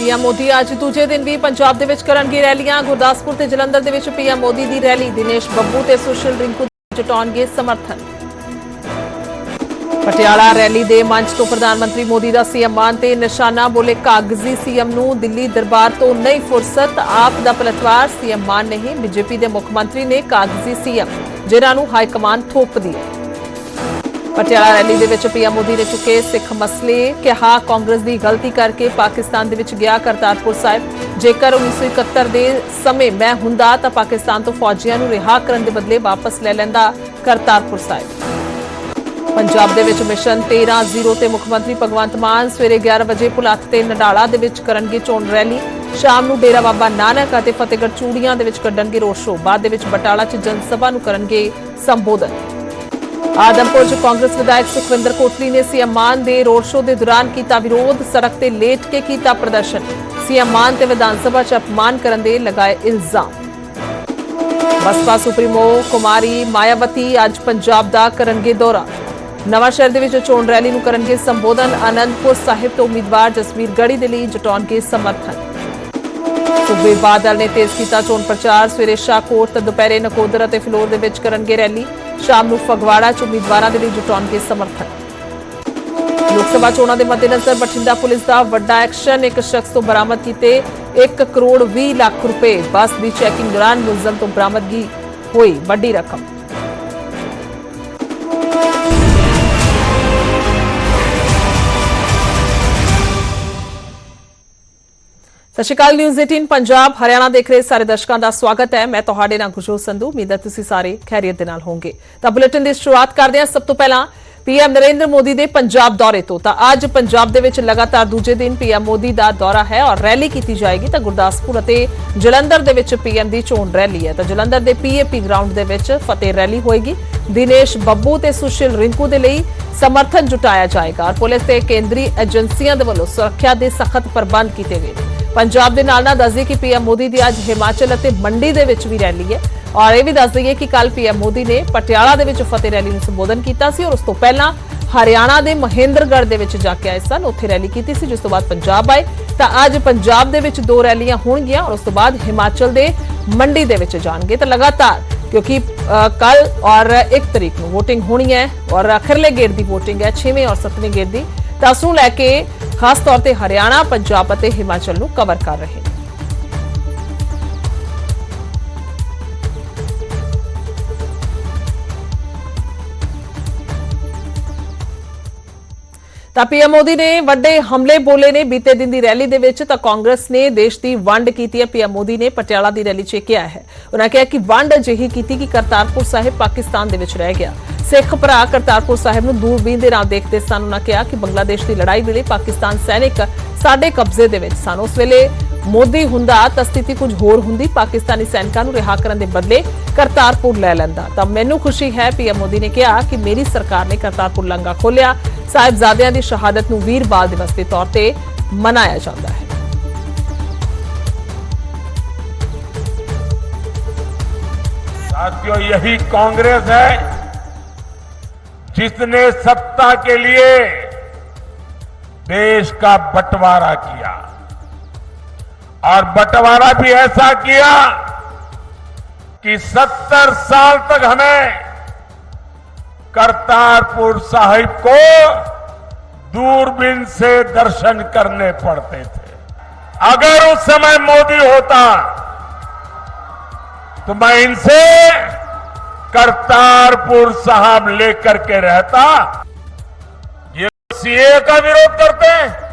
PM Modi ਅੱਜ ਦੂਜੇ ਦਿਨ ਵੀ ਪੰਜਾਬ ਦੇ ਵਿੱਚ ਕਰਨਗੇ ਰੈਲੀਆਂ। ਗੁਰਦਾਸਪੁਰ ਤੇ ਜਲੰਧਰ ਦੇ ਵਿੱਚ ਪੀਐਮ ਮੋਦੀ ਦੀ ਰੈਲੀ। ਦਿਨੇਸ਼ ਬੱਬੂ ਤੇ ਸੁਸ਼ੀਲ ਰਿੰਕੂ ਜਟਾਉਣਗੇ ਸਮਰਥਨ। ਪਟਿਆਲਾ ਰੈਲੀ ਦੇ ਮੰਚ ਤੋਂ ਪ੍ਰਧਾਨ ਮੰਤਰੀ ਮੋਦੀ ਦਾ ਸੀਐਮ ਮਾਨ ਤੇ ਨਿਸ਼ਾਨਾ ਬੋਲੇ ਕਾਗਜ਼ੀ ਸੀਐਮ ਨੂੰ ਦਿੱਲੀ ਦਰਬਾਰ ਤੋਂ ਨਹੀਂ ਫੁਰਸਤ, ਆਪ ਦਾ ਪਲਟਵਾਰ ਸੀਐਮ ਮਾਨ ਨਹੀਂ। ਬੀਜੇਪੀ ਦੇ ਮੁੱਖ ਮੰਤਰੀ ਨੇ ਕਾਗਜ਼ੀ ਸੀਐਮ, ਜਿਨ੍ਹਾਂ ਨੂੰ ਹਾਈ ਕਮਾਨ ਥੋਪਦੀ ਹੈ। ਪਟਿਆਲਾ ਰੈਲੀ ਦੇ ਵਿੱਚ ਪੀਐਮ ਮੋਦੀ ਨੇ ਚੁੱਕੇ ਸਿੱਖ ਮਸਲੇ, ਕਿਹਾ ਕਾਂਗਰਸ ਦੀ ਗਲਤੀ ਕਰਕੇ ਪਾਕਿਸਤਾਨ ਦੇ ਵਿੱਚ ਗਿਆ ਕਰਤਾਰਪੁਰ ਸਾਹਿਬ। ਜੇਕਰ 1971 ਦੇ ਸਮੇਂ ਮੈਂ ਹੁੰਦਾ ਤਾਂ ਪਾਕਿਸਤਾਨ ਤੋਂ ਫੌਜੀਆਂ ਨੂੰ ਰਿਹਾ ਕਰਨ ਦੇ ਬਦਲੇ ਵਾਪਸ ਲੈ ਲੈਂਦਾ ਕਰਤਾਰਪੁਰ ਸਾਹਿਬ। ਪੰਜਾਬ ਦੇ ਵਿੱਚ ਮਿਸ਼ਨ 13-0 ਤੇ ਮੁੱਖ ਮੰਤਰੀ ਭਗਵੰਤ ਮਾਨ ਸਵੇਰੇ 11 ਵਜੇ ਪੁਲੱਥ ਤੇ ਨਡਾਲਾ ਦੇ ਵਿੱਚ ਕਰਨਗੇ ਚੋਣ ਰੈਲੀ। ਸ਼ਾਮ ਨੂੰ ਡੇਰਾ ਬਾਬਾ ਨਾਨਕ ਅਤੇ ਫਤਿਹਗੜ੍ਹ ਚੂੜੀਆਂ ਦੇ ਵਿੱਚ ਕੱਢਣਗੇ ਰੋਡ ਸ਼ੋਅ। ਬਾਅਦ ਦੇ ਵਿੱਚ ਬਟਾਲਾ 'ਚ ਜਨ ਸਭਾ ਨੂੰ ਕਰਨਗੇ ਸੰਬੋਧਨ। ਆਦਮਪੁਰ 'ਚ ਕਾਂਗਰਸ ਵਿਧਾਇਕ ਸੁਖਵਿੰਦਰ ਕੋਟਲੀ ਨੇ ਸੀਐਮ ਮਾਨ ਦੇ ਰੋਡ ਸ਼ੋਅ ਦੇ ਦੌਰਾਨ ਕੀਤਾ ਵਿਰੋਧ, ਸੜਕ ਤੇ ਲੇਟ ਕੇ ਕੀਤਾ ਪ੍ਰਦਰਸ਼ਨ। ਸੀਐਮ ਮਾਨ ਤੇ ਵਿਧਾਨ ਸਭਾ 'ਚ ਅਪਮਾਨ ਕਰਨ ਦੇ ਲਗਾਏ ਇਲਜ਼ਾਮ। ਬਸਪਾ ਸੁਪਰੀਮੋ ਕੁਮਾਰੀ ਮਾਇਆਵਤੀ ਅੱਜ ਪੰਜਾਬ ਦਾ ਕਰਨਗੇ ਦੌਰਾ। ਨਵਾਂ ਸ਼ਹਿਰ ਦੇ ਵਿੱਚ ਚੋਣ ਰੈਲੀ ਨੂੰ ਕਰਨਗੇ ਸੰਬੋਧਨ। ਆਨੰਦਪੁਰ ਸਾਹਿਬ ਤੋਂ ਉਮੀਦਵਾਰ ਜਸਵੀਰ ਗੜੀ ਦੇ ਲਈ ਜਟਾਉਣਗੇ ਸਮਰਥਨ। ਸੁਖਬੀਰ ਬਾਦਲ ਨੇ ਤੇਜ਼ ਕੀਤਾ ਚੋਣ ਪ੍ਰਚਾਰ। ਸਵੇਰੇ ਸ਼ਾਹਕੋਟ ਤੇ ਦੁਪਹਿਰੇ ਨਕੋਦਰ ਅਤੇ ਫਲੋਰ ਦੇ ਵਿੱਚ ਕਰਨਗੇ ਰੈਲੀ। ਸ਼ਾਮ ਨੂੰ ਫਗਵਾੜਾ 'ਚ ਉਮੀਦਵਾਰਾਂ ਦੇ ਲਈ ਜਟਾਉਣਗੇ ਸਮਰਥਨ। ਲੋਕ ਸਭਾ ਚੋਣਾਂ ਦੇ ਮੱਦੇਨਜ਼ਰ ਬਠਿੰਡਾ ਪੁਲਿਸ ਦਾ ਵੱਡਾ ਐਕਸ਼ਨ, ਇੱਕ ਸ਼ਖਸ ਤੋਂ ਬਰਾਮਦ ਕੀਤੇ 1 ਕਰੋੜ 20 ਲੱਖ ਰੁਪਏ। ਬੱਸ ਦੀ ਚੈਕਿੰਗ ਦੌਰਾਨ ਮੁਲਜ਼ਮ ਤੋਂ ਬਰਾਮਦਗੀ ਹੋਈ, ਵੱਡੀ ਰਕਮ। ਸਤਿ ਸ਼੍ਰੀ ਅਕਾਲ ਨਿਊਜ਼ 18 ਪੰਜਾਬ, ਹਰਿਆਣਾ ਦੇਖ ਰਹੇ ਸਾਰੇ ਦਰਸ਼ਕਾਂ ਦਾ ਸਵਾਗਤ ਹੈ। ਮੈਂ ਤੁਹਾਡੇ ਨਾਲ ਗੁਰਜੋਤ ਸੰਧੂ। ਉਮੀਦ ਹੈ ਤੁਸੀਂ ਸਾਰੇ ਖੈਰੀਅਤ ਦੇ ਨਾਲ ਹੋਵੋਗੇ। ਤਾਂ ਬੁਲੇਟਿਨ ਦੀ ਸ਼ੁਰੂਆਤ ਕਰਦੇ ਹਾਂ। ਸਭ ਤੋਂ ਪਹਿਲਾਂ ਪੀਐਮ ਨਰਿੰਦਰ ਮੋਦੀ ਦੇ ਪੰਜਾਬ ਦੌਰੇ ਤੋਂ। ਤਾਂ ਅੱਜ ਪੰਜਾਬ ਦੇ ਵਿੱਚ ਲਗਾਤਾਰ ਦੂਜੇ ਦਿਨ ਪੀਐਮ ਮੋਦੀ ਦਾ ਦੌਰਾ ਹੈ ਔਰ ਰੈਲੀ ਕੀਤੀ ਜਾਏਗੀ। ਤਾਂ ਗੁਰਦਾਸਪੁਰ ਅਤੇ ਜਲੰਧਰ ਦੇ ਵਿੱਚ ਪੀਐਮ ਦੀ ਚੋਣ ਰੈਲੀ ਹੈ। ਤਾਂ ਜਲੰਧਰ ਦੇ ਪੀਏਪੀ ਗਰਾਊਂਡ ਦੇ ਵਿੱਚ ਫਤਿਹ ਰੈਲੀ ਹੋਏਗੀ। ਦਿਨੇਸ਼ ਬੱਬੂ ਤੇ ਸੁਸ਼ੀਲ ਰਿੰਕੂ ਦੇ ਲਈ ਸਮਰਥਨ ਜੁਟਾਇਆ ਜਾਏਗਾ। ਔਰ ਪੁਲਿਸ ਤੇ ਕੇਂਦਰੀ ਏਜੰਸੀਆਂ ਦੇ ਵੱਲੋਂ ਸੁਰੱਖਿਆ ਦੇ ਸਖਤ ਪ੍ਰਬੰਧ ਕੀਤੇ ਗਏ ਨੇ। ਪੰਜਾਬ ਦੇ ਨਾਲ ਨਾਲ ਦੱਸਦੇ ਕਿ ਪੀਐਮ ਮੋਦੀ ਦੀ ਅੱਜ ਹਿਮਾਚਲ ਅਤੇ ਮੰਡੀ ਦੇ ਵਿੱਚ ਵੀ ਰੈਲੀ ਹੈ। ਔਰ ਇਹ ਵੀ ਦੱਸ ਦਈਏ ਕਿ ਕੱਲ ਪੀਐਮ ਮੋਦੀ ਨੇ ਪਟਿਆਲਾ ਦੇ ਵਿੱਚ ਫਤਿਹ ਰੈਲੀ ਨੂੰ ਸੰਬੋਧਨ ਕੀਤਾ ਸੀ ਔਰ ਉਸ ਤੋਂ ਪਹਿਲਾਂ ਹਰਿਆਣਾ ਦੇ ਮਹਿੰਦਰਗੜ੍ਹ ਦੇ ਵਿੱਚ ਜਾ ਕੇ ਆਏ ਸਨ। ਉੱਥੇ ਰੈਲੀ ਕੀਤੀ ਸੀ, ਜਿਸ ਤੋਂ ਬਾਅਦ ਪੰਜਾਬ ਆਏ। ਤਾਂ ਅੱਜ ਪੰਜਾਬ ਦੇ ਵਿੱਚ ਦੋ ਰੈਲੀਆਂ ਹੋਣਗੀਆਂ ਔਰ ਉਸ ਤੋਂ ਬਾਅਦ ਹਿਮਾਚਲ ਦੇ ਮੰਡੀ ਦੇ ਵਿੱਚ ਜਾਣਗੇ। ਤਾਂ ਲਗਾਤਾਰ, ਕਿਉਂਕਿ ਕੱਲ ਔਰ 1 ਤਰੀਕ ਨੂੰ VOTING ਹੋਣੀ ਹੈ ਔਰ ਅਖਰਲੇ ਗੇੜ ਦੀ VOTING ਹੈ 6ਵੇਂ ਔਰ 7ਵੇਂ ਗੇੜ ਦੀ। ਤਾਂ ਉਸ ਨੂੰ ਲੈ ਕੇ ਖਾਸ ਤੌਰ ਤੇ ਹਰਿਆਣਾ ਪੰਜਾਬ ਅਤੇ ਹਿਮਾਚਲ ਨੂੰ ਕਵਰ ਕਰ ਰਹੇ ਨੇ। ਤਾਂ ਪੀਐਮ ਮੋਦੀ ਨੇ ਵੱਡੇ ਹਮਲੇ ਬੋਲੇ ਨੇ ਬੀਤੇ ਦਿਨ ਦੀ ਰੈਲੀ ਦੇ ਵਿੱਚ, ਤਾਂ ਕਾਂਗਰਸ ਨੇ ਦੇਸ਼ ਦੀ ਵੰਡ ਕੀਤੀ ਹੈ। ਪੀਐਮ ਮੋਦੀ ਨੇ ਪਟਿਆਲਾ ਦੀ ਰੈਲੀ 'ਚ ਕਿਹਾ ਹੈ। ਉਹਨਾਂ ਕਿਹਾ ਕਿ ਵੰਡ ਅਜਿਹੀ ਕੀਤੀ ਕਿ ਕਰਤਾਰਪੁਰ ਸਾਹਿਬ ਪਾਕਿਸਤਾਨ ਦੇ ਵਿੱਚ ਰਹਿ ਗਿਆ। ਸਿੱਖ ਭਰਾ ਕਰਤਾਰਪੁਰ ਸਾਹਿਬ ਨੂੰ ਦੂਰਬੀਨ ਦੇ ਨਾਲ ਦੇਖਦੇ ਸਨ। ਉਹਨਾਂ ਕਿਹਾ ਕਿ ਬੰਗਲਾਦੇਸ਼ ਦੀ ਲੜਾਈ ਵੇਲੇ ਪਾਕਿਸਤਾਨ ਸੈਨਿਕ ਸਾਡੇ ਕਬਜ਼ੇ ਦੇ ਵਿੱਚ ਸਨ। ਉਸ ਵੇਲੇ ਮੋਦੀ ਹੁੰਦਾ ਤਾਂ ਸਥਿਤੀ ਕੁਝ ਹੋਰ ਹੁੰਦੀ ਪਾਕਿਸਤਾਨੀ ਸੈਨਿਕਾਂ ਨੂੰ ਰਿਹਾ ਕਰਨ ਦੇ ਬਦਲੇ ਕਰਤਾਰਪੁਰ ਲੈ ਲੈਂਦਾ ਤਾਂ ਮੈਨੂੰ ਖੁਸ਼ੀ ਹੈ ਪੀਐਮ ਮੋਦੀ ਨੇ ਕਿਹਾ ਕਿ ਮੇਰੀ ਸਰਕਾਰ ਨੇ ਕਰਤਾਰਪੁਰ ਲੰਗਾ ਖੋਲਿਆ ਸਾਹਿਬਜ਼ਾਦਿਆਂ ਦੀ ਸ਼ਹਾਦਤ ਨੂੰ ਵੀਰ ਬਾਲ ਦਿਵਸ ਦੇ ਤੌਰ ਤੇ ਮਨਾਇਆ ਜਾਂਦਾ ਹੈ साथियों यही कांग्रेस है जिसने सत्ता के लिए देश का बंटवारा किया और बंटवारा भी ऐसा किया कि 70 साल तक हमें करतारपुर साहिब को दूरबीन से दर्शन करने पड़ते थे। अगर उस समय मोदी होता तो मैं इनसे करतारपुर साहब लेकर के रहता। ये सीए का विरोध करते हैं।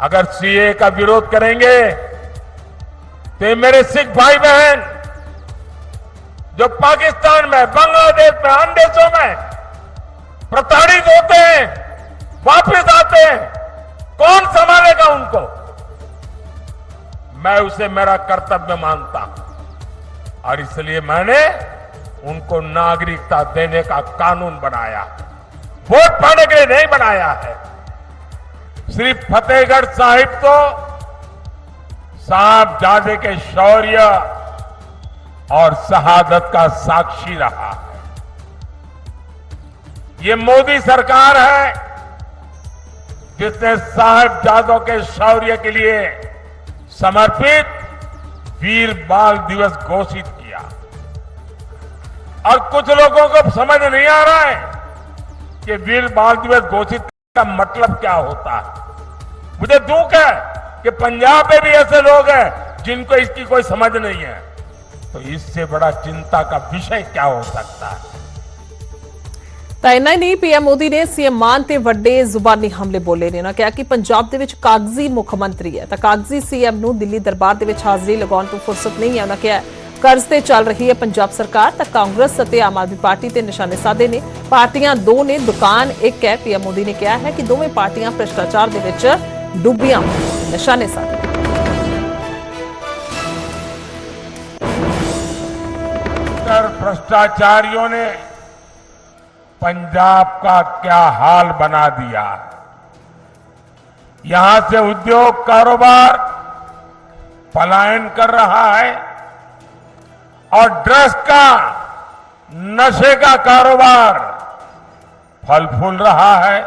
अगर सीए का विरोध करेंगे तो मेरे सिख भाई बहन जो पाकिस्तान में, बांग्लादेश में, अन्य देशों में प्रताड़ित होते हैं, वापस आते हैं, कौन संभालेगा उनको? मैं उसे मेरा कर्तव्य मानता हूँ। और इसलिए मैंने उनको नागरिकता देने का कानून बनाया। वोट पाने के लिए नहीं बनाया है। सिर्फ़ फतेहगढ़ साहिब तो साहब जादे के शौर्य और शहादत का साक्षी रहा। है ये मोदी सरकार है जिसने साहबजादों के शौर्य के लिए समर्पित वीर बाल दिवस घोषित किया। और कुछ लोगों को समझ नहीं आ रहा है कि वीर बाल दिवस घोषित का मतलब क्या होता है मुझे दुख है कि पंजाब में भी ऐसे लोग हैं जिनको इसकी कोई समझ नहीं है तो इससे बड़ा चिंता का विषय क्या हो सकता है ਤਾਂ ਇੰਨਾ ਹੀ ਨਹੀਂ ਪੀਐਮ ਮੋਦੀ ਨੇ ਸੀਐਮ ਮਾਨ ਤੇ ਵੱਡੇ ਜ਼ੁਬਾਨੀ ਹਮਲੇ ਬੋਲੇ ਨੇ ਉਹਨਾਂ ਕਿਹਾ ਕਿ ਪੰਜਾਬ ਦੇ ਵਿੱਚ ਕਾਗਜ਼ੀ ਮੁੱਖ ਮੰਤਰੀ ਹੈ ਤਾਂ ਕਾਗਜ਼ੀ ਸੀਐਮ ਨੂੰ ਦਿੱਲੀ ਦਰਬਾਰ ਦੇ ਵਿੱਚ ਹਾਜ਼ਰੀ ਲਗਾਉਣ ਤੋਂ ਫੁਰਸਤ ਨਹੀਂ ਹੈ ਉਹਨਾਂ ਕਿਹਾ ਕਰਜ਼ ਤੇ ਚੱਲ ਰਹੀ ਹੈ ਪੰਜਾਬ ਸਰਕਾਰ ਤਾਂ ਕਾਂਗਰਸ ਅਤੇ ਆਮ ਆਦਮੀ ਪਾਰਟੀ ਤੇ ਨਿਸ਼ਾਨੇ ਸਾਧੇ ਨੇ ਪਾਰਟੀਆਂ ਦੋ ਨੇ ਦੁਕਾਨ ਇੱਕ ਹੈ ਪੀਐਮ ਮੋਦੀ ਨੇ ਕਿਹਾ ਹੈ ਕਿ ਦੋਵੇਂ ਪਾਰਟੀਆਂ ਭ੍ਰਿਸ਼ਟਾਚਾਰ ਦੇ ਵਿੱਚ ਡੁੱਬੀਆਂ ਹੋਈਆਂ ਨੇ। ਨਿਸ਼ਾਨੇ ਸਾਧੇ कर भ्रष्टाचारियों ने पंजाब का क्या हाल बना दिया यहां से उद्योग कारोबार पलायन कर रहा है और ड्रग्स का नशे का कारोबार फल फूल रहा है।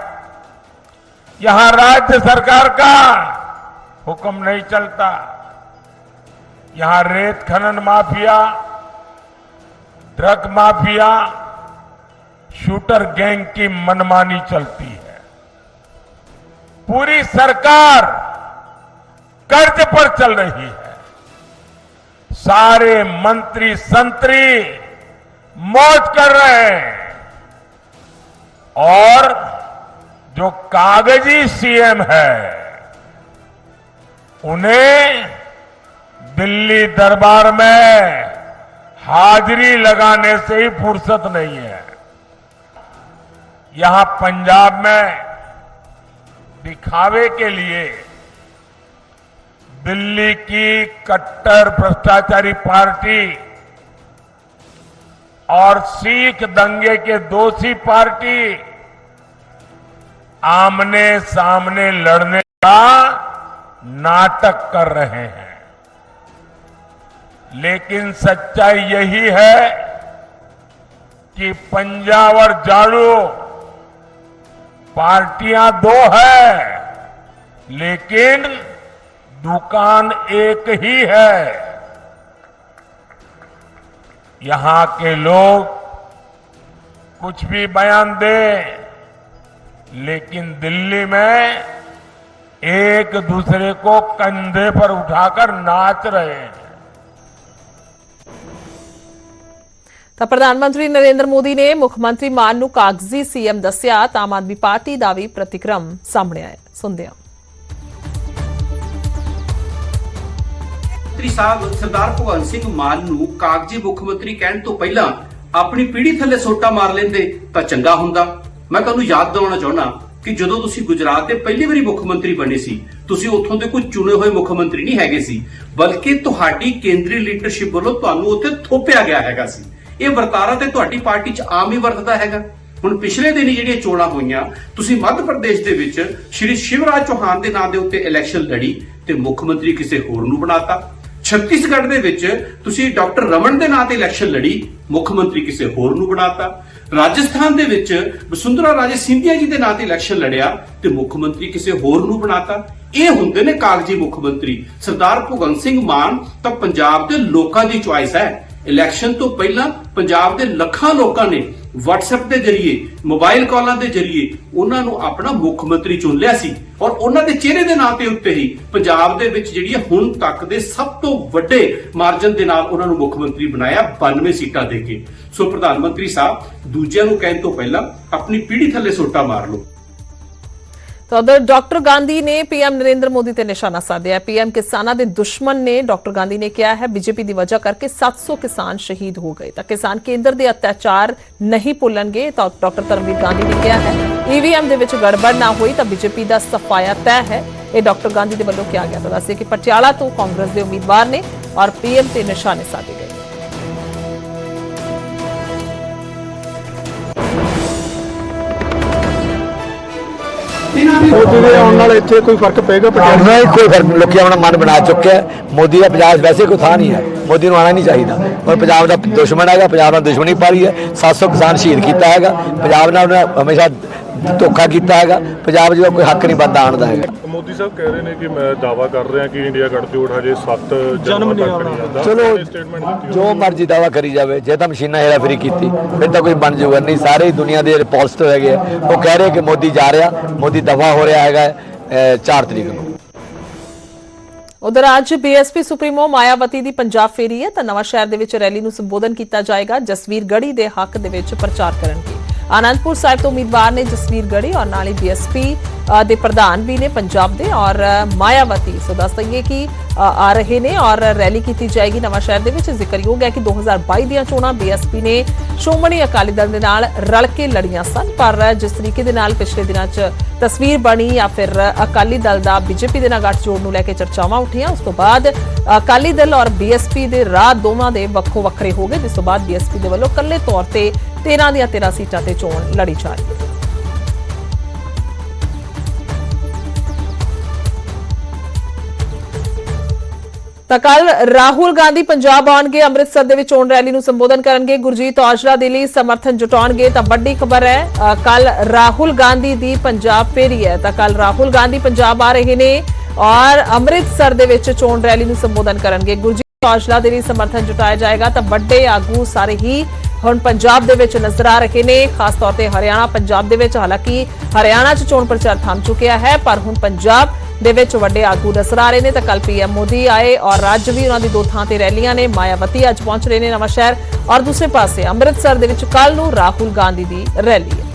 यहाँ राज्य सरकार का हुक्म नहीं चलता। यहाँ रेत खनन mafia, drug mafia, shooter gang की मनमानी चलती है। पूरी सरकार कर्ज पर चल रही है। सारे मंत्री संतरी मौज कर रहे हैं। और जो कागज़ी सीएम है, उन्हें दिल्ली दरबार में हाजिरी लगाने से ही फुर्सत नहीं है। यहाँ पंजाब में दिखावे के लिए दिल्ली की कट्टर भ्रष्टाचारी पार्टी और सिख दंगे के दोषी पार्टी आमने सामने लड़ने का नाटक कर रहे हैं। लेकिन सच्चाई यही है कि पंजाब और जालू पार्टियाँ दो है, लेकिन दुकान एक ही है यहां के लोग कुछ भी बयान दे लेकिन दिल्ली में एक दूसरे को कंधे पर उठाकर नाच रहे हैं ਤਾਂ ਪ੍ਰਧਾਨ ਮੰਤਰੀ ਨਰਿੰਦਰ ਮੋਦੀ ਨੇ ਮੁੱਖ ਮੰਤਰੀ ਮਾਨ ਨੂੰ ਕਾਗਜ਼ੀ ਸੀਐਮ ਦੱਸਿਆ ਤਾਂ ਆਮ ਆਦਮੀ ਪਾਰਟੀ ਦਾ ਵੀ ਪ੍ਰਤੀਕਰਮ ਸਾਹਮਣੇ ਆਇਆ ਸੁਣਦੇ ਹਾਂ ਮੰਤਰੀ ਸਾਹਿਬ ਸਰਦਾਰ ਭਗਵੰਤ ਸਿੰਘ ਮਾਨ ਨੂੰ ਕਾਗਜ਼ੀ ਮੁੱਖ ਮੰਤਰੀ ਕਹਿਣ ਤੋਂ ਪਹਿਲਾਂ ਆਪਣੀ ਪੀੜੀ ਥੱਲੇ ਸੋਟਾ ਮਾਰ ਲੈਂਦੇ ਤਾਂ ਚੰਗਾ ਹੁੰਦਾ। ਮੈਂ ਤੁਹਾਨੂੰ ਯਾਦ ਦਿਵਾਉਣਾ ਚਾਹੁੰਦਾ ਕਿ ਜਦੋਂ ਤੁਸੀਂ ਗੁਜਰਾਤ ਦੇ ਪਹਿਲੀ ਵਾਰੀ ਮੁੱਖ ਮੰਤਰੀ ਬਣੇ ਸੀ, ਤੁਸੀਂ ਉੱਥੋਂ ਦੇ ਕੋਈ ਚੁਣੇ ਹੋਏ ਮੁੱਖ ਮੰਤਰੀ ਨਹੀਂ ਹੈਗੇ ਸੀ, ਬਲਕਿ ਤੁਹਾਡੀ ਕੇਂਦਰੀ ਲੀਡਰਸ਼ਿਪ ਵੱਲੋਂ ਤੁਹਾਨੂੰ ਉੱਥੇ ਥੋਪਿਆ ਗਿਆ ਹੈਗਾ ਸੀ। ਇਹ ਵਰਤਾਰਾ ਤੇ ਤੁਹਾਡੀ ਪਾਰਟੀ 'ਚ ਆਮ ਹੀ ਵਰਤਦਾ ਹੈਗਾ। ਹੁਣ ਪਿਛਲੇ ਦਿਨੀ ਜਿਹੜੀਆਂ ਚੋਣਾਂ ਹੋਈਆਂ, ਤੁਸੀਂ ਮੱਧ ਪ੍ਰਦੇਸ਼ ਦੇ ਵਿੱਚ ਸ਼੍ਰੀ ਸ਼ਿਵਰਾਜ ਚੌਹਾਨ ਦੇ ਨਾਂ ਦੇ ਉੱਤੇ ਇਲੈਕਸ਼ਨ ਲੜੀ ਤੇ ਮੁੱਖ ਮੰਤਰੀ ਕਿਸੇ ਹੋਰ ਨੂੰ ਬਣਾਤਾ। ਛੱਤੀਸਗੜ੍ਹ ਦੇ ਵਿੱਚ ਤੁਸੀਂ ਡਾਕਟਰ ਰਮਨ ਦੇ ਨਾਂ ਤੇ ਇਲੈਕਸ਼ਨ ਲੜੀ, ਮੁੱਖ ਮੰਤਰੀ ਕਿਸੇ ਹੋਰ ਨੂੰ ਬਣਾਤਾ। ਰਾਜਸਥਾਨ ਦੇ ਵਿੱਚ ਵਸੁੰਧਰਾ ਰਾਜੇ ਸਿੰਧੀਆ ਜੀ ਦੇ ਨਾਂ ਤੇ ਇਲੈਕਸ਼ਨ ਲੜਿਆ ਤੇ ਮੁੱਖ ਮੰਤਰੀ ਕਿਸੇ ਹੋਰ ਨੂੰ ਬਣਾਤਾ। ਇਹ ਹੁੰਦੇ ਨੇ ਕਾਗਜ਼ੀ ਮੁੱਖ ਮੰਤਰੀ। ਸਰਦਾਰ ਭਗਵੰਤ ਸਿੰਘ ਮਾਨ ਤਾਂ ਪੰਜਾਬ ਦੇ ਲੋਕਾਂ ਦੀ ਚੁਆਇਸ ਹੈ। ਇਲੈਕਸ਼ਨ ਤੋਂ ਪਹਿਲਾਂ ਪੰਜਾਬ ਦੇ ਲੱਖਾਂ ਲੋਕਾਂ ਨੇ WhatsApp ਦੇ ਜ਼ਰੀਏ ਮੋਬਾਈਲ ਕਾਲਾਂ ਦੇ ਜ਼ਰੀਏ ਉਹਨਾਂ ਨੂੰ ਆਪਣਾ ਮੁੱਖ ਮੰਤਰੀ ਚੁਣ ਲਿਆ ਸੀ। ਔਰ ਉਹਨਾਂ ਦੇ ਚਿਹਰੇ ਦੇ ਨਾਂ ਤੇ ਉੱਤੇ ਹੀ ਪੰਜਾਬ ਦੇ ਵਿੱਚ ਜਿਹੜੀ ਹੈ ਹੁਣ ਤੱਕ ਦੇ ਸਭ ਤੋਂ ਵੱਡੇ ਮਾਰਜਨ ਦੇ ਨਾਲ ਉਹਨਾਂ ਨੂੰ ਮੁੱਖ ਮੰਤਰੀ ਬਣਾਇਆ 92 ਸੀਟਾਂ ਦੇ ਕੇ। ਸੋ ਪ੍ਰਧਾਨ ਮੰਤਰੀ ਸਾਹਿਬ, ਦੂਜਿਆਂ ਨੂੰ ਕਹਿਣ ਤੋਂ ਪਹਿਲਾਂ ਆਪਣੀ ਪੀੜੀ ਥੱਲੇ ਸੋਟਾ ਮਾਰ ਲਓ। ਤਾਂ ਉਧਰ ਡਾਕਟਰ ਗਾਂਧੀ ਨੇ ਪੀਐਮ ਨਰਿੰਦਰ ਮੋਦੀ ਤੇ ਨਿਸ਼ਾਨਾ ਸਾਧਿਆ ਪੀਐਮ ਕਿਸਾਨਾਂ ਦੇ ਦੁਸ਼ਮਣ ਨੇ ਡਾਕਟਰ ਗਾਂਧੀ ਨੇ ਕਿਹਾ ਹੈ ਬੀਜੇਪੀ ਦੀ ਵਜ੍ਹਾ ਕਰਕੇ 700 ਕਿਸਾਨ ਸ਼ਹੀਦ ਹੋ ਗਏ ਤਾਂ ਕਿਸਾਨ ਕੇਂਦਰ ਦੇ ਅਤਿਆਚਾਰ ਨਹੀਂ ਭੁੱਲਣਗੇ ਤਾਂ ਡਾਕਟਰ ਧਰਮਵੀਰ ਗਾਂਧੀ ਨੇ ਕਿਹਾ ਹੈ ਈਵੀਐਮ ਦੇ ਵਿੱਚ ਗੜਬੜ ਨਾ ਹੋਈ ਤਾਂ ਬੀਜੇਪੀ ਦਾ ਸਫਾਇਆ ਤੈਅ ਹੈ ਇਹ ਡਾਕਟਰ ਗਾਂਧੀ ਦੇ ਵੱਲੋਂ ਕਿਹਾ ਗਿਆ ਤਾਂ ਦੱਸਿਆ ਕਿ ਪਟਿਆਲਾ ਤੋਂ ਕਾਂਗਰਸ ਦੇ ਉਮੀਦਵਾਰ ਨੇ ਔਰ ਪੀਐਮ ਤੇ ਨਿਸ਼ਾਨੇ ਸਾਧੇ ਗਏ ਮੋਦੀ ਦੇ ਆਉਣ ਨਾਲ ਇੱਥੇ ਕੋਈ ਫ਼ਰਕ ਪਏਗਾ ਪਟਿਆਲੇ ਨਹੀਂ ਕੋਈ ਫ਼ਰਕ ਨਹੀਂ। ਲੋਕੀ ਆਪਣਾ ਮਨ ਬਣਾ ਚੁੱਕਿਆ ਹੈ। ਮੋਦੀ ਦਾ ਪੰਜਾਬ ਵੈਸੇ ਕੋਈ ਥਾਂ ਨਹੀਂ ਹੈ। ਮੋਦੀ ਨੂੰ ਆਣਾ ਨਹੀਂ ਚਾਹੀਦਾ। ਪਰ ਪੰਜਾਬ ਦਾ ਦੁਸ਼ਮਣ ਹੈਗਾ ਪੰਜਾਬ ਨਾਲ ਦੁਸ਼ਮਣੀ ਪਾਲੀ ਹੈ। 700 ਕਿਸਾਨ ਸ਼ਹੀਦ ਕੀਤਾ ਹੈਗਾ। ਪੰਜਾਬ ਨਾਲ ਉਹਨੇ ਹਮੇਸ਼ਾ ਧੋਖਾ ਕੀਤਾ ਹੈਗਾ। ਪੰਜਾਬ 'ਚ ਦਾ ਕੋਈ ਹੱਕ ਨਹੀਂ ਬੰਦਾ ਆਉਣ ਦਾ ਹੈਗਾ। ਮੋਦੀ ਸਾਹਿਬ ਕਹਿ ਰਹੇ ਨੇ ਕਿ ਮੈਂ ਦਾਵਾ ਕਰ ਰਿਹਾ ਕਿ ਇੰਡੀਆ ਗੱਠਜੋੜ ਹਜੇ 7 ਜਨਮ ਨਹੀਂ ਆਉਣਾ ਚਲੋ ਜੋ ਮਰਜ਼ੀ ਦਾਵਾ ਕਰੀ ਜਾਵੇ ਜੇ ਤਾਂ ਮਸ਼ੀਨਾਂ ਹੇਰਾਫੇਰੀ ਕੀਤੀ ਫਿਰ ਤਾਂ ਕੋਈ ਬਣ ਜਾਊਗਾ ਨਹੀਂ। ਸਾਰੇ ਹੀ ਦੁਨੀਆ ਦੇ ਰਿਪੋਸਟਰ ਹੈਗੇ ਆ। ਉਹ ਕਹਿ ਰਹੇ ਕਿ ਮੋਦੀ ਜਾ ਰਿਹਾ ਮੋਦੀ ਦਫਾ ਹੋ ਰਿਹਾ ਹੈਗਾ 4 ਤਰੀਕ ਨੂੰ। ਉਧਰ ਅੱਜ ਬੀਐਸਪੀ ਸੁਪਰੀਮੋ ਮਾਇਆਵਤੀ ਦੀ ਪੰਜਾਬ ਫੇਰੀ ਹੈ ਤਾਂ ਨਵਾਂ ਸ਼ਹਿਰ ਦੇ ਵਿੱਚ ਰੈਲੀ ਨੂੰ ਸੰਬੋਧਨ ਕੀਤਾ ਜਾਏਗਾ। ਜਸਵੀਰ ਗੜੀ ਦੇ ਹੱਕ ਦੇ ਵਿੱਚ ਪ੍ਰਚਾਰ ਕਰਨਗੇ। ਆਨੰਦਪੁਰ ਸਾਹਿਬ ਤੋਂ ਉਮੀਦਵਾਰ ਨੇ ਜਸਵੀਰ ਗੜੀ ਔਰ ਨਾਲ ਹੀ ਬੀਐਸਪੀ ਦੇ ਪ੍ਰਧਾਨ ਵੀ ਨੇ ਪੰਜਾਬ ਦੇ ਔਰ ਮਾਇਆਵਤੀ। ਸੋ ਦੱਸ ਦਈਏ ਕਿ ਆ ਰਹੇ ਨੇ ਔਰ ਰੈਲੀ ਕੀਤੀ ਜਾਏਗੀ ਨਵਾਂ ਸ਼ਹਿਰ ਦੇ ਵਿੱਚ। ਜ਼ਿਕਰਯੋਗ ਹੈ ਕਿ 2022 ਦੀਆਂ ਚੋਣਾਂ ਬੀਐਸਪੀ ਨੇ ਸ਼੍ਰੋਮਣੀ ਅਕਾਲੀ ਦਲ ਦੇ ਨਾਲ ਰਲ ਕੇ ਲੜੀਆਂ ਸਨ, ਪਰ ਜਿਸ ਤਰੀਕੇ ਦੇ ਨਾਲ ਪਿਛਲੇ ਦਿਨਾਂ 'ਚ ਤਸਵੀਰ ਬਣੀ ਜਾਂ ਫਿਰ ਅਕਾਲੀ ਦਲ ਦਾ ਬੀਜੇਪੀ ਦੇ ਨਾਲ ਗੱਠਜੋੜ ਨੂੰ ਲੈ ਕੇ ਚਰਚਾਵਾਂ ਉੱਠੀਆਂ, ਉਸ ਤੋਂ ਬਾਅਦ ਅਕਾਲੀ ਦਲ ਔਰ ਬੀਐਸਪੀ ਦੇ ਰਾਹ ਦੋਵਾਂ ਦੇ ਵੱਖੋ ਵੱਖਰੇ ਹੋ ਗਏ, ਜਿਸ ਤੋਂ ਬਾਅਦ ਬੀਐਸਪੀ ਦੇ ਵੱਲੋਂ ਇਕੱਲੇ ਤੌਰ ਤੇ 13 ਦੀਆਂ 13 ਸੀਟਾਂ ਤੇ ਚੋਣ ਲੜੀ ਜਾ ਰਹੀ। ਹੈ ਤਾਂ ਕੱਲ ਰਾਹੁਲ ਗਾਂਧੀ ਪੰਜਾਬ ਆਉਣਗੇ, ਅੰਮ੍ਰਿਤਸਰ ਦੇ ਵਿੱਚ ਚੋਣ ਰੈਲੀ ਨੂੰ ਸੰਬੋਧਨ ਕਰਨਗੇ। ਗੁਰਜੀਤ ਔਜਲਾ ਦੇ ਲਈ ਸਮਰਥਨ ਜੁਟਾਉਣਗੇ, ਤਾਂ ਵੱਡੀ ਖਬਰ ਹੈ ਕੱਲ ਰਾਹੁਲ ਗਾਂਧੀ ਦੀ ਪੰਜਾਬ ਫੇਰੀ ਹੈ। ਤਾਂ ਕੱਲ ਰਾਹੁਲ ਗਾਂਧੀ ਪੰਜਾਬ ਆ ਰਹੇ ਨੇ ਔਰ ਅੰਮ੍ਰਿਤਸਰ ਦੇ ਵਿੱਚ ਚੋਣ ਰੈਲੀ ਨੂੰ ਸੰਬੋਧਨ ਕਰਨਗੇ। ਗੁਰਜੀਤ ਦੇ ਲਈ ਸਮਰਥਨ ਜੁਟਾਇਆ ਜਾਏਗਾ ਤਾਂ ਵੱਡੇ ਆਗੂ ਸਾਰੇ ਹੀ ਹੁਣ ਪੰਜਾਬ ਦੇ ਵਿੱਚ ਨਜ਼ਰ ਆ ਰਹੇ ਨੇ। ਖਾਸ ਤੌਰ ਤੇ ਹਰਿਆਣਾ ਪੰਜਾਬ ਦੇ ਵਿੱਚ, ਹਾਲਾਂਕਿ ਹਰਿਆਣਾ 'ਚ ਚੋਣ ਪ੍ਰਚਾਰ ਥੰਮ ਚੁੱਕਿਆ ਹੈ, ਪਰ ਹੁਣ ਪੰਜਾਬ ਦੇ ਵਿੱਚ ਵੱਡੇ ਆਗੂ ਨਜ਼ਰ ਆ ਰਹੇ ਨੇ। ਤਾਂ ਕੱਲ ਪੀਐਮ ਮੋਦੀ ਆਏ ਔਰ ਅੱਜ ਵੀ ਉਹਨਾਂ ਦੀ ਦੋ ਥਾਂ ਤੇ ਰੈਲੀਆਂ ਨੇ। ਮਾਇਆਵਤੀ ਅੱਜ ਪਹੁੰਚ ਰਹੇ ਨੇ ਨਵਾਂ ਸ਼ਹਿਰ ਔਰ ਦੂਸਰੇ ਪਾਸੇ ਅੰਮ੍ਰਿਤਸਰ ਦੇ ਵਿੱਚ ਕੱਲ ਨੂੰ ਰਾਹੁਲ ਗਾਂਧੀ ਦੀ ਰੈਲੀ ਹੈ।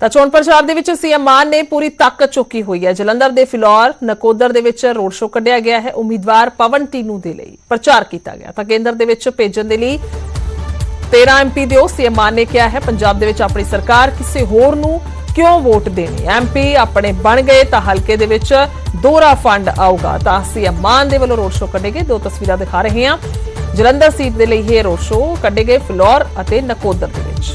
ਤਾਂ ਚੋਣ ਪ੍ਰਚਾਰ ਦੇ ਵਿੱਚ ਸੀਐਮ ਮਾਨ ਨੇ ਪੂਰੀ ਤਾਕਤ ਚੁੱਕੀ ਹੋਈ ਹੈ। ਜਲੰਧਰ ਦੇ ਫਿਲੌਰ, ਨਕੋਦਰ ਦੇ ਵਿੱਚ ਰੋਡ ਸ਼ੋਅ ਕੱਢਿਆ ਗਿਆ ਹੈ। ਉਮੀਦਵਾਰ ਪਵਨ ਟੀਨੂ ਦੇ ਲਈ ਪ੍ਰਚਾਰ ਕੀਤਾ ਗਿਆ। ਤਾਂ ਕੇਂਦਰ ਦੇ ਵਿੱਚ ਭੇਜਣ ਦੇ ਲਈ 13 ਐਮਪੀ ਦਿਓ ਸੀਐਮ ਮਾਨ ਨੇ ਕਿਹਾ ਹੈ, ਪੰਜਾਬ ਦੇ ਵਿੱਚ ਆਪਣੀ ਸਰਕਾਰ ਕਿਸੇ ਹੋਰ ਨੂੰ ਕਿਉਂ ਵੋਟ ਦੇਣੀ? ਐਮਪੀ ਆਪਣੇ ਬਣ ਗਏ ਤਾਂ ਹਲਕੇ ਦੇ ਵਿੱਚ ਦੋਹਰਾ ਫੰਡ ਆਊਗਾ। ਤਾਂ ਸੀਐਮ ਮਾਨ ਦੇ ਵੱਲੋਂ ਰੋਡ ਸ਼ੋਅ ਕੱਢੇ ਗਏ। ਦੋ ਤਸਵੀਰਾਂ ਦਿਖਾ ਰਹੇ ਹਾਂ। ਜਲੰਧਰ ਸੀਟ ਦੇ ਲਈ ਇਹ ਰੋਡ ਸ਼ੋਅ ਕੱਢੇ ਗਏ ਫਿਲੌਰ ਅਤੇ ਨਕੋਦਰ ਦੇ ਵਿੱਚ।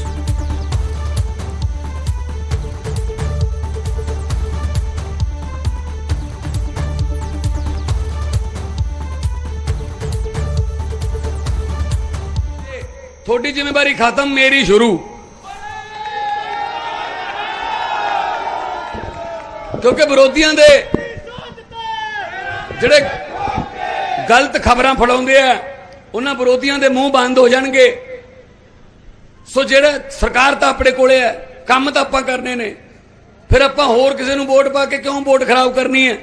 ਤੁਹਾਡੀ ਜ਼ਿੰਮੇਵਾਰੀ ਖਤਮ, ਮੇਰੀ ਸ਼ੁਰੂ। ਕਿਉਂਕਿ ਵਿਰੋਧੀਆਂ ਦੇ ਜਿਹੜੇ ਗਲਤ ਖਬਰਾਂ ਫੜਾਉਂਦੇ ਆ, ਉਹਨਾਂ ਵਿਰੋਧੀਆਂ ਦੇ ਮੂੰਹ ਬੰਦ ਹੋ ਜਾਣਗੇ। ਸੋ ਜਿਹੜਾ ਸਰਕਾਰ ਤਾਂ ਆਪਣੇ ਕੋਲੇ ਹੈ, ਕੰਮ ਤਾਂ ਆਪਾਂ ਕਰਨੇ ਨੇ। ਫਿਰ ਆਪਾਂ ਹੋਰ ਕਿਸੇ ਨੂੰ ਵੋਟ ਪਾ ਕੇ ਕਿਉਂ ਵੋਟ ਖਰਾਬ ਕਰਨੀ ਹੈ?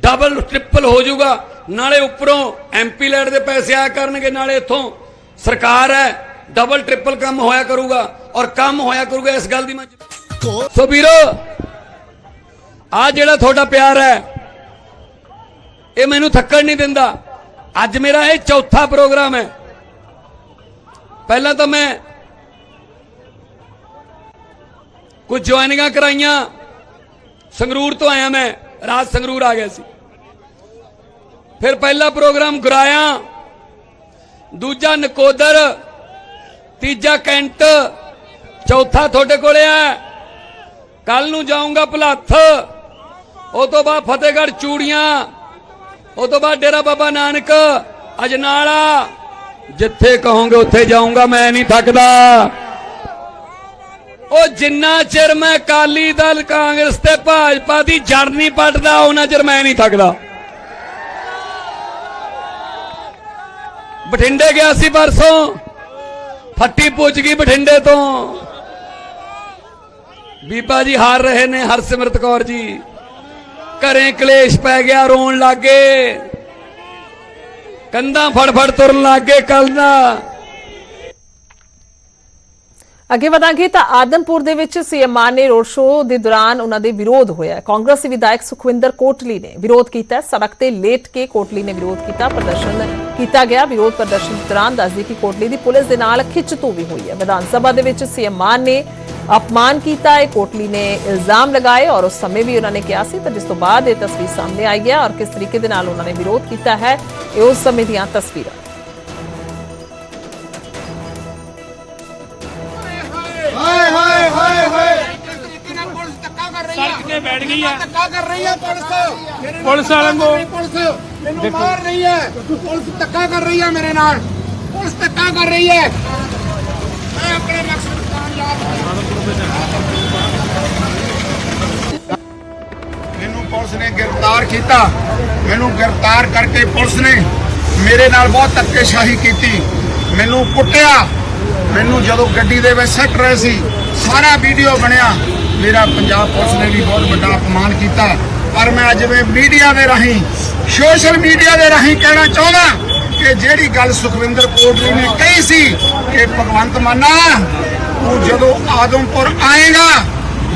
ਡਬਲ ਟ੍ਰਿਪਲ ਹੋ ਜਾਊਗਾ। ਨਾਲੇ ਉੱਪਰੋਂ ਐਮਪੀ ਲੈਟ ਦੇ ਪੈਸੇ ਆਇਆ ਕਰਨਗੇ, ਨਾਲੇ ਇੱਥੋਂ। ਸਰਕਾਰ ਹੈ ਡਬਲ ਟ੍ਰਿਪਲ ਕੰਮ ਹੋਇਆ ਕਰੂਗਾ ਔਰ ਕੰਮ ਹੋਇਆ ਕਰੂਗਾ, ਇਸ ਗੱਲ ਦੀ ਮੈਂ ਸੋ ਵੀਰੋ, ਆ ਜਿਹੜਾ ਤੁਹਾਡਾ ਪਿਆਰ ਹੈ, ਇਹ ਮੈਨੂੰ ਥੱਕਣ ਨਹੀਂ ਦਿੰਦਾ। ਅੱਜ ਮੇਰਾ ਇਹ ਚੌਥਾ ਪ੍ਰੋਗਰਾਮ ਹੈ। ਪਹਿਲਾਂ ਤਾਂ ਮੈਂ ਕੁਝ ਜੁਆਇਨਿੰਗਾਂ ਕਰਾਈਆਂ। ਸੰਗਰੂਰ ਤੋਂ ਆਇਆ ਮੈਂ, ਰਾਤ ਸੰਗਰੂਰ ਆ ਗਿਆ ਸੀ। ਫਿਰ ਪਹਿਲਾ ਪ੍ਰੋਗਰਾਮ ਗੁਰਾਇਆ। ਦੂਜਾ ਨਕੋਦਰ, ਤੀਜਾ ਕੈਂਟ, ਚੌਥਾ ਤੁਹਾਡੇ ਕੋਲੇ ਆ ਕੱਲ ਨੂੰ ਜਾਊਂਗਾ ਭਲੱਥ। ਉਹ ਤੋਂ ਬਾਅਦ ਫਤਿਹਗੜ੍ਹ ਚੂੜੀਆਂ, ਉਹ ਤੋਂ ਬਾਅਦ ਡੇਰਾ ਬਾਬਾ ਨਾਨਕ, ਅਜਨਾਲਾ। ਜਿੱਥੇ ਕਹੋਗੇ ਉੱਥੇ ਜਾਊਂਗਾ, ਮੈਂ ਨਹੀਂ ਥੱਕਦਾ। ਉਹ ਜਿੰਨਾ ਚਿਰ ਮੈਂ ਕਾਲੀ ਦਲ ਕਾਂਗਰਸ ਤੇ ਭਾਜਪਾ ਦੀ ਜੜ ਨਹੀਂ ਪੱਟਦਾ, ਉਹਨਾਂ ਚਿਰ ਮੈਂ ਨਹੀਂ ਥੱਕਦਾ। ਬਠਿੰਡੇ ਗਿਆ ਸੀ ਪਰਸੋਂ। ਫੱਟੀ ਪੁੱਜ ਗਈ ਬਠਿੰਡੇ ਤੋਂ। ਬੀਬਾ ਜੀ ਹਾਰ ਰਹੇ ਨੇ ਹਰਸਿਮਰਤ ਕੌਰ ਜੀ। ਘਰੇ ਕਲੇਸ਼ ਪੈ ਗਿਆ, ਰੋਣ ਲੱਗੇ ਕੰਧਾਂ ਫੜ ਫੜ ਤੁਰਨ ਲੱਗੇ ਕੱਲ ਦਾ ਅੱਗੇ ਵਧਾਂਗੇ ਤਾਂ ਆਦਮਪੁਰ ਦੇ ਵਿੱਚ ਸੀਐਮ ਮਾਨ ਨੇ ਰੋਡ ਸ਼ੋਅ ਦੇ ਦੌਰਾਨ ਉਹਨਾਂ ਦੇ ਵਿਰੋਧ ਹੋਇਆ। ਕਾਂਗਰਸੀ ਵਿਧਾਇਕ ਸੁਖਵਿੰਦਰ ਕੋਟਲੀ ਨੇ ਵਿਰੋਧ ਕੀਤਾ। ਸੜਕ ਤੇ ਲੇਟ ਕੇ ਕੋਟਲੀ ਨੇ ਵਿਰੋਧ ਕੀਤਾ, ਪ੍ਰਦਰਸ਼ਨ ਕੀਤਾ ਗਿਆ। ਵਿਰੋਧ ਪ੍ਰਦਰਸ਼ਨ ਦੌਰਾਨ ਦੱਸਦੀ ਕਿ ਕੋਟਲੀ ਦੀ ਪੁਲਿਸ ਦੇ ਨਾਲ ਖਿੱਚ ਖਿੱਚਤੂ ਵੀ ਹੋਈ ਹੈ। ਵਿਧਾਨ ਸਭਾ ਦੇ ਵਿੱਚ ਸੀਐਮ ਮਾਨ ਨੇ ਅਪਮਾਨ ਕੀਤਾ ਹੈ। ਕੋਟਲੀ ਨੇ ਇਲਜ਼ਾਮ ਲਗਾਏ ਔਰ ਉਸ ਸਮੇਂ ਵੀ ਉਹਨਾਂ ਨੇ ਕਿਹਾ ਸੀ, ਤਾਂ ਜਿਸ ਤੋਂ ਬਾਅਦ ਇਹ ਤਸਵੀਰ ਸਾਹਮਣੇ ਆਈ ਹੈ ਔਰ ਕਿਸ ਤਰੀਕੇ ਦੇ ਨਾਲ ਉਹਨਾਂ ਨੇ ਵਿਰੋਧ ਕੀਤਾ ਹੈ, ਇਹ ਉਸ ਸਮੇਂ ਦੀਆਂ ਤਸਵੀਰਾਂ। ਬੈਠ ਗਈ ਹੈ ਧੱਕਾ ਕਰ ਰਹੀ ਹੈ ਪੁਲਿਸ। ਪੁਲਿਸ ਵਾਲਿਆਂ ਨੂੰ ਪੁਲਿਸ। ਮੈਨੂੰ ਮਾਰ ਰਹੀ ਹੈ। ਪੁਲਿਸ ਧੱਕਾ ਕਰ ਰਹੀ ਹੈ ਮੇਰੇ ਨਾਲ। ਪੁਲਿਸ ਧੱਕਾ ਕਰ ਰਹੀ ਹੈ। ਮੈਂ ਆਪਣੇ ਮਕਸਦ ਮੈਨੂੰ ਪੁਲਿਸ ਨੇ ਗ੍ਰਿਫਤਾਰ ਕੀਤਾ। ਮੈਨੂੰ ਗ੍ਰਿਫਤਾਰ ਕਰਕੇ ਪੁਲਿਸ ਨੇ ਮੇਰੇ ਨਾਲ ਬਹੁਤ ਧੱਕੇਸ਼ਾਹੀ ਕੀਤੀ। ਮੈਨੂੰ ਕੁੱਟਿਆ। ਮੈਨੂੰ ਜਦੋਂ ਗੱਡੀ ਦੇ ਵਿੱਚ ਸੱਟ ਰਹੇ ਸੀ ਸਾਰਾ ਵੀਡੀਓ ਬਣਿਆ। ਮੇਰਾ ਪੰਜਾਬ ਪੁਲਿਸ ਨੇ ਵੀ ਬਹੁਤ ਵੱਡਾ ਅਪਮਾਨ ਕੀਤਾ। ਪਰ ਮੈਂ ਅੱਜ ਵੀ ਮੀਡੀਆ ਦੇ ਰਾਹੀਂ ਸੋਸ਼ਲ ਮੀਡੀਆ ਦੇ ਰਾਹੀਂ ਕਹਿਣਾ ਚਾਹੁੰਦਾ ਕਿ ਜਿਹੜੀ ਗੱਲ ਸੁਖਵਿੰਦਰ ਕੋਟਲੀ ਨੇ ਕਹੀ ਸੀ ਕਿ ਭਗਵੰਤ ਮਾਨਾ ਤੂੰ ਜਦੋਂ ਆਦਮਪੁਰ ਆਏਗਾ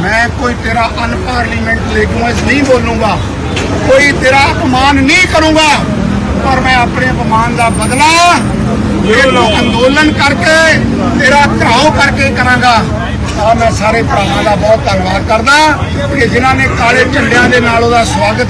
ਮੈਂ ਕੋਈ ਤੇਰਾ ਅਨਪਾਰਲੀਮੈਂਟ ਲੈਂਗੁਏਜ ਨਹੀਂ ਬੋਲੂੰਗਾ ਕੋਈ ਤੇਰਾ ਅਪਮਾਨ ਨਹੀਂ ਕਰੂੰਗਾ ਪਰ ਮੈਂ ਆਪਣੇ ਅਪਮਾਨ ਦਾ ਬਦਲਾ ਇਹ ਅੰਦੋਲਨ ਕਰਕੇ ਤੇਰਾ ਘਰਾਓ ਕਰਕੇ ਕਰਾਂਗਾ। ਆ ਮੈਂ ਸਾਰੇ ਭਰਾਵਾਂ ਦਾ ਬਹੁਤ ਧੰਨਵਾਦ ਕਰਦਾ ਕਿ ਜਿਨ੍ਹਾਂ ਨੇ ਕਾਲੇ ਝੰਡਿਆਂ ਦੇ ਨਾਲ ਉਹਦਾ ਸਵਾਗਤ